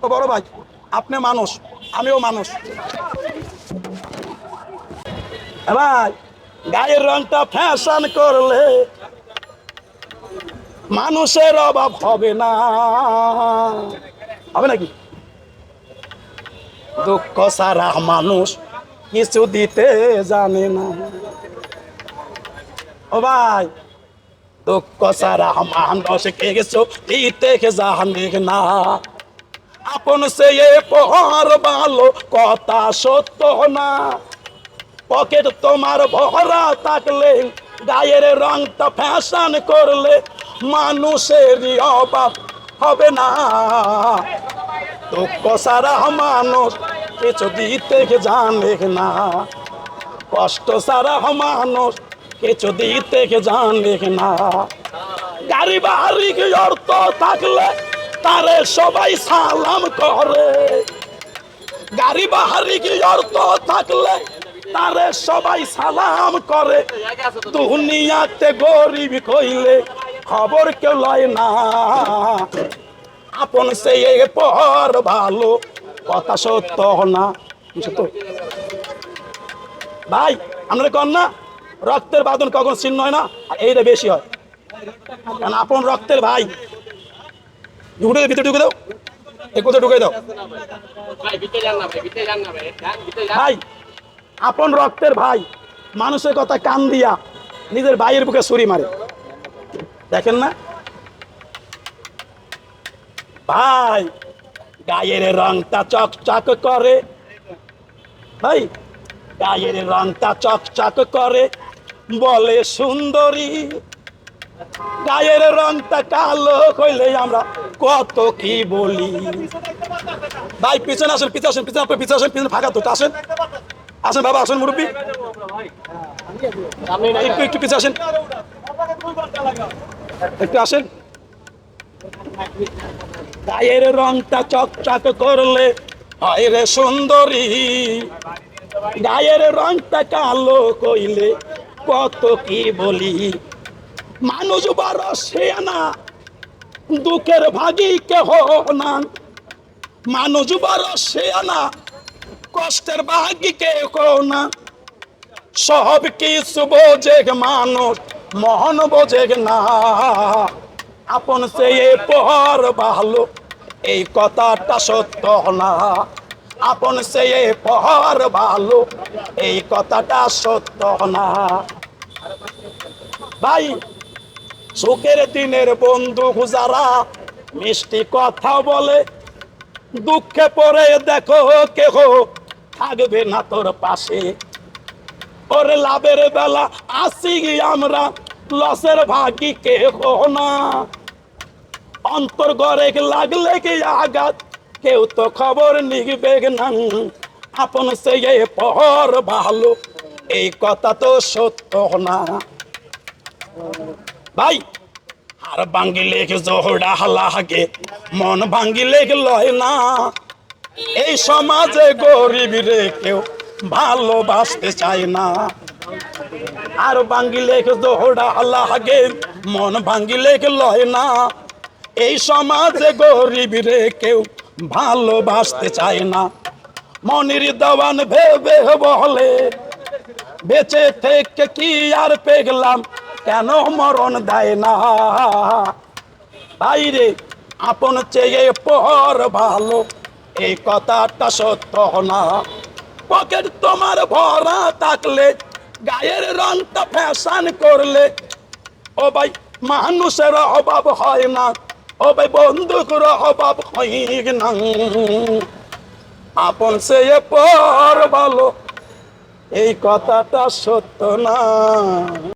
তো বড় ভাই, আপনি মানুষ, আমিও মানুষ। ভাই, গায়ের রংটা ফ্যাশন করলে মানুষের অভাব হবে না। হবে নাকি? দুঃখ সারা মানুষ কিছু দিতে জানে না। ও ভাই, দুঃখ সারা মানুষ কিছু দিতে জানে না। আপন সে পহর ভালো কথা সত্য না। পকেট তোমার ভরা থাকলে, গায়ের রংটা ফ্যাশন করলে মানুষেরই অভাব হবে না। দুঃখ সারা মানুষ কিছু দিতে জানে না। কষ্ট সারা মানুষ কিছু দিতে জানে না। গাড়ি বাড়ি অর্থ থাকলে তারে সবাই সালাম করে। গাড়ি বাহারি কি অর্থ থাকলে তারে সবাই সালাম করে। দুনিয়াতে গরিব কইলে খবর কেউ লয় না। আপন সে পর ভালো, কথা সত্য না। ভাই আমরা কন না? রক্তের বাদন কখন চিহ্ন হয় না? এইটা বেশি হয়। কারণ আপন রক্তের ভাই। ঢুকে ভিতরে ঢুকে দাও। এ কোথায় ঢুকে দাও? ভাই, আপন রক্তের ভাই, মানুষের কথা কান দিয়া নিজের ভাইয়ের বুকে ছুরি মারে। দেখেন না? ভাই, গায়ের রংটা চকচক করে। ভাই, গায়ের রংটা চকচক করে। বলে সুন্দরী। গায়ের রংটা কালো কইলে আমরা কত কি বলি। ভাই, পিছনে আসেন পিছনে আসেন, পিছনে পিছনে আসেন, পিছনে ফাঁকা তো, আসেন। আসেন বাবা, আসেন মুরব্বী। একটু একটু পিছনে আসেন। একটু আসেন। গায়ের রংটা চকচক করলে হয় রে সুন্দরী। গায়ের রংটা কালো কইলে কত কি বলি। মানুষ বড় সেনা দুঃখের ভাগি কেহ না মানুষ বড় সেনা কষ্টের ভাগি কেহ না সব কিছু বোঝে মানুষ, মহন বোঝে না। আপন সে পর ভালো, এই কথাটা সত্য না। আপন সে পর ভালো, এই কথাটা সত্য না। ভাই সুখের দিনের বন্ধু যারা মিষ্টি কথা বলে, দুঃখে পরে দেখো কেহ থাকবে না তোর পাশে। ওরে লাভের বেলা আসি আমরা, লসের ভাগি কে না। অন্তর গড়ে লাগলে কি আঘাত, কেউ তো খবর নিবে না। আপন সে পর ভালো, এই কথা তো সত্য না। ভাই আর ভাঙ্গিলে জোহড়া লাগে মন ভাঙ্গিলে লয় না? এই সমাজে গরিব রে কেউ ভালোবাসতে চায় না। আর ভাঙ্গিলে জোহড়া লাগে মন ভাঙ্গিলে লয় না? এই সমাজে গরিব রে কেউ ভালোবাসতে চায় না। মনির দেওয়ান ভেবে বলে, বেঁচে থেকে কি আর পেগলাম? কেন মরণ দেয় না? বাইরে আপন চেয়ে পর ভালো, এই কথাটা সত্য না। পকেট তোমার ভরা থাকলে, গায়ের রংটা ফ্যাশন করলে, ও ভাই, মানুষের অভাব হয় না, ও ভাই বন্দুকের অভাব হয় না। আপন সে পর ভালো, এই কথাটা সত্য না।